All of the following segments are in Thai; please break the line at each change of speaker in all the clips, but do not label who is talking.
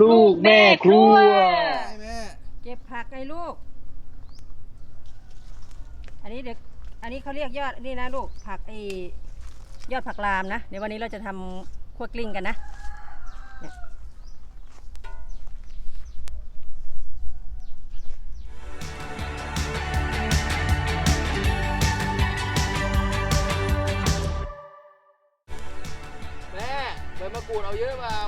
ลูกแม่ครัว
ใช่แม่
เก็บผักไงลูก อันนี้เด็ก อันนี้เขาเรียกยอด นี่นะลูก ผักไอ ยอดผักรามนะเดี๋ยววันนี้เราจะทำคั่วกลิ้งกันนะเนี่ย
แม่ใบมะกรูดเอาเยอะเปล่า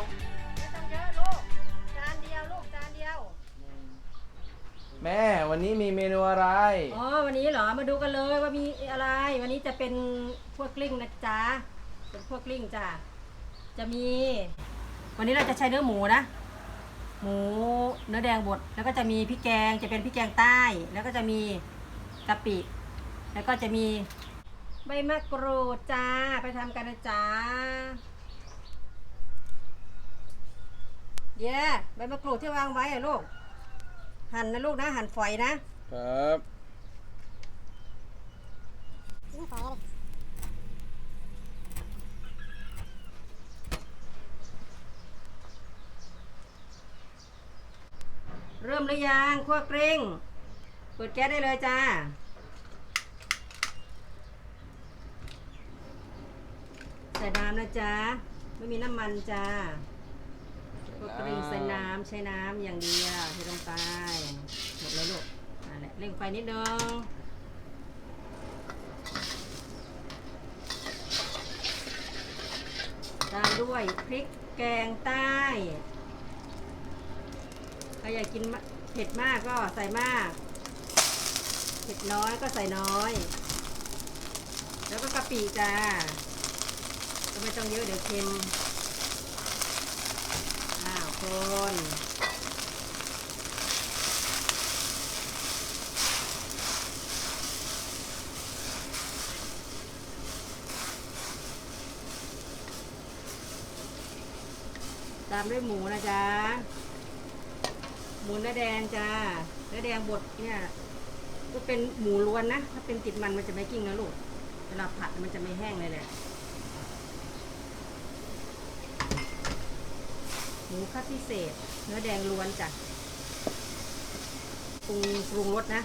แม่วันนี้มีเมนูอะไร
อ๋อวันนี้เหรอมาดูกันเลยว่ามีอะไร วันนี้จะเป็นพวกกลิ้งนะจ๊ะเป็นพวกกลิ้งจ้ะจะมี วันนี้เราจะใช้เนื้อหมูนะ หมูเนื้อแดงบดแล้วก็จะมีพริกแกงจะเป็นพริกแกงใต้ แล้วก็จะมีกะปิ แล้วก็จะมีใบมะกรูดจ้าไปทำกันนะจ๊ะเดี๋ยวใบมะกรูดที่วางไว้อะลูก หั่นนะลูกนะ หั่นฝอยนะ
ครับ
เริ่มหรือยังคั่วกริ้งเปิดแก๊สได้เลยจ้า ใส่น้ำนะจ๊ะ ไม่มีน้ำมันจ้า คั่วกริ้งใส่น้ำใช้น้ำอย่างเดียวเทลงไปหมดเลยลูกนั่นแหละเร่งไฟนิดนึงตามด้วยพริกแกงใต้ใครอยากกินเผ็ดมากก็ใส่มาก เผ็ดน้อยก็ใส่น้อย แล้วก็กะปิจ้าก็ไม่ต้องเยอะเดี๋ยวเค็ม คนตามด้วยหมูนะจ๊ะ หมูเนื้อแดงจ้าเนื้อแดงบดเนี่ยก็เป็นหมูล้วนนะ ถ้าเป็นติดมันมันจะไม่กิ้งนะลูก เวลาผัดมันจะไม่แห้งเลยแหละ หมูคัดพิเศษ เนื้อแดงล้วนจ้ะปรุงปรุงรสนะ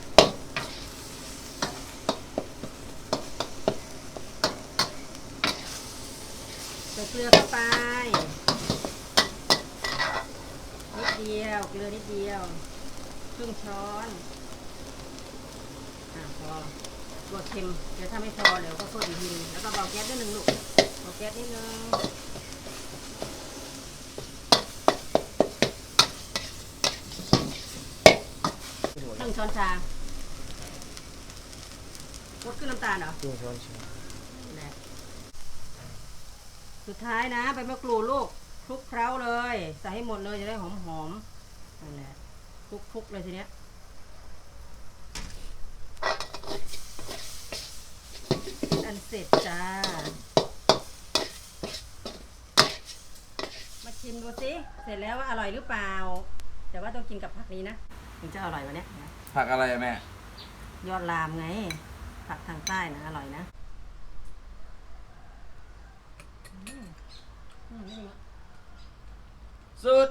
ใส่เกลือเข้าไป นิดเดียว เกลือนิดเดียว ครึ่งช้อนอะพอตัวเค็ม เดี๋ยวถ้าไม่พอเดี๋ยวก็เพิ่มอีกทีแล้วก็เบาแก๊สนิดนึงลูกเบาแก๊สนิดนึง งช้อนชาลดขึ้นน้ำตาลเหรอ
ครึ่งช้อนชา
แหละสุดท้ายนะใบมะกรูดลูกคลุกเคล้าเลย ใส่ให้หมดเลยจะได้หอมหอมๆนั่นแหละคลุกคลุกเลยทีเนี้ยเป็นอันเสร็จจ้า มาชิมดูสิเสร็จแล้วว่าอร่อยหรือเปล่า แต่ว่าต้องกินกับผักนี้นะถึงจะอร่อยวันนี้ย
ผักอะไรอะแม่
ยอดรามไง ผักทางใต้นะอร่อยนะอืมอืมนี่นะ
สุด